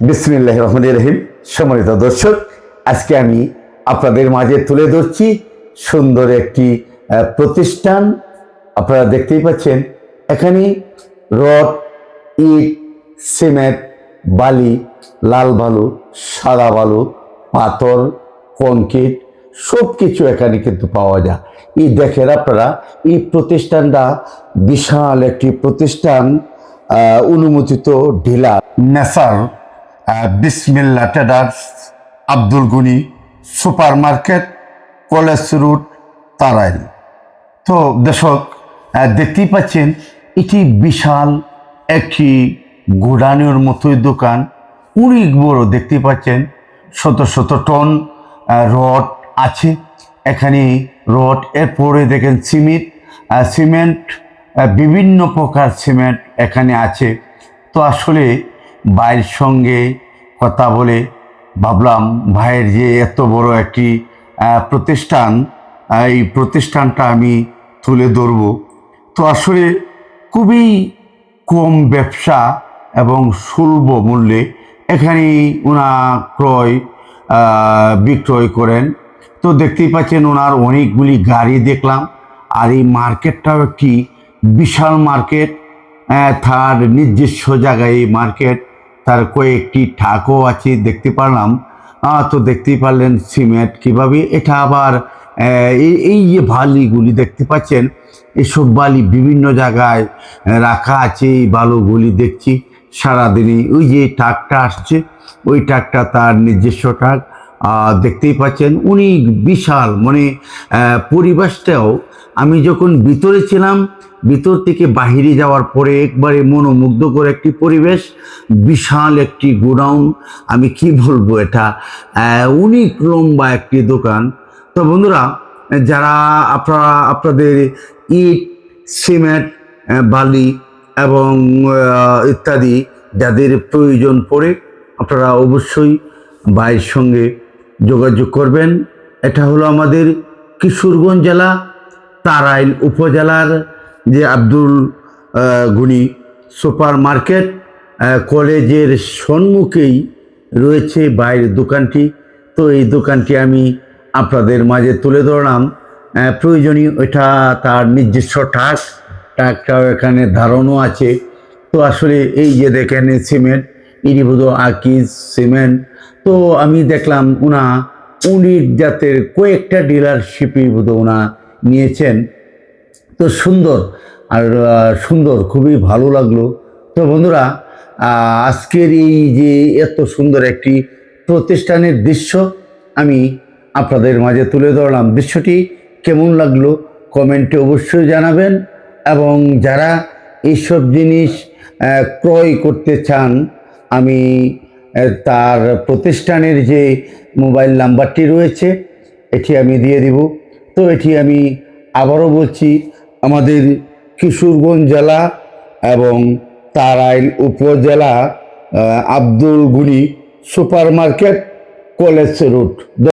বিসমিল্লাহ রহমান রহিম। সম্মানিত দর্শক, আজকে আমি আপনাদের মাঝে তুলে ধরছি সুন্দর একটি প্রতিষ্ঠান। আপনারা দেখতেই পাচ্ছেন, এখানে রড, ইট, সিমেন্ট, বালি, লাল বালু, সাদা বালু, পাথর, কংক্রিট সব কিছু এখানে কিন্তু পাওয়া যায়। এই দেখেন আপনারা, এই প্রতিষ্ঠানটা বিশাল একটি প্রতিষ্ঠান অনুমোদিত ঢিলা Nesar. Bismillah traders Abdul Guni super market college route, Tarail. তো দর্শক দেখতেই পাচ্ছেন, এটি বিশাল একটি গোডাউনের মতোই দোকান। অনেক বড় দেখতে পাচ্ছেন, শত শত টন রড আছে। এখানে রড, এরপরে দেখেন সিমেন্ট সিমেন্ট বিভিন্ন প্রকার সিমেন্ট এখানে আছে। তো আসলে ভাইয়ের সঙ্গে কথা বলে ভাবলাম, ভাইয়ের যে এত বড় একটি প্রতিষ্ঠান এই প্রতিষ্ঠানটা আমি তুলে ধরব। তো আসলে খুবই কম ব্যবসা এবং সুলভ মূল্যে এখানে ওনা ক্রয় বিক্রয় করেন। তো দেখতেই পাচ্ছেন ওনার অনেকগুলি গাড়ি দেখলাম, আর এই মার্কেটটাও একটি বিশাল মার্কেট তার নিজস্ব জায়গায় এই মার্কেট। তার কয়েকটি ঠাকও আছে দেখতে পারলাম। তো দেখতেই পারলেন সিমেন্ট কীভাবে। এটা আবার এই যে বালিগুলি দেখতে পাচ্ছেন এসব বালি বিভিন্ন জায়গায় রাখা আছে। এই বালুগুলি দেখছি সারাদিনই। ওই যে ট্রাকটা আসছে ওই ট্রাকটা তার নিজস্ব আহ, দেখতেই পাচ্ছেন উনি বিশাল মানে পরিবেশটাও আমি যখন ভিতরে ছিলাম, ভিতর থেকে বাহিরে যাওয়ার পরে একবারে মনোমুগ্ধকর একটি পরিবেশ, বিশাল একটি গোডাউন, আমি কি বলব এটা? অনেক লম্বা একটি দোকান। তো বন্ধুরা, যারা আপনারা, আপনাদের ইট, সিমেন্ট বালি এবং ইত্যাদি যাদের প্রয়োজন পড়ে, আপনারা অবশ্যই ভাইয়ের সঙ্গে যোগাযোগ করবেন। এটা হলো আমাদের কিশোরগঞ্জ জেলা তারাইল উপজেলার যে আব্দুল গুনি সুপার মার্কেট কলেজের সম্মুখেই রয়েছে বাইরের দোকানটি। তো এই দোকানটি আমি আপনাদের মাঝে তুলে ধরলাম। প্রয়োজনীয় এটা তার নিজস্ব টাক, টাকটাও এখানে ধারণও আছে। তো আসলে এই যে দেখেন সিমেন্ট ইরিবুদ আকিজ সিমেন্ট। তো আমি দেখলাম ওনা উনির জাতের কয়েকটা ডিলারশিপই বোধ ওনা নিয়েছেন। তো সুন্দর আর সুন্দর, খুবই ভালো লাগল। তো বন্ধুরা আজকের এই যে এত সুন্দর একটি প্রতিষ্ঠানের দৃশ্য আমি আপনাদের মাঝে তুলে ধরলাম। দৃশ্যটি কেমন লাগল কমেন্টে অবশ্যই জানাবেন এবং যারা এইসব জিনিস ক্রয় করতে চান, আমি তার প্রতিষ্ঠানের যে মোবাইল নাম্বারটি রয়েছে, এটি আমি দিয়ে দিব। তো এটি আমি আবারও বলছি, আমাদের কিশোরগঞ্জ জেলা এবং তারাইল উপজেলা Abdul Guni super market college root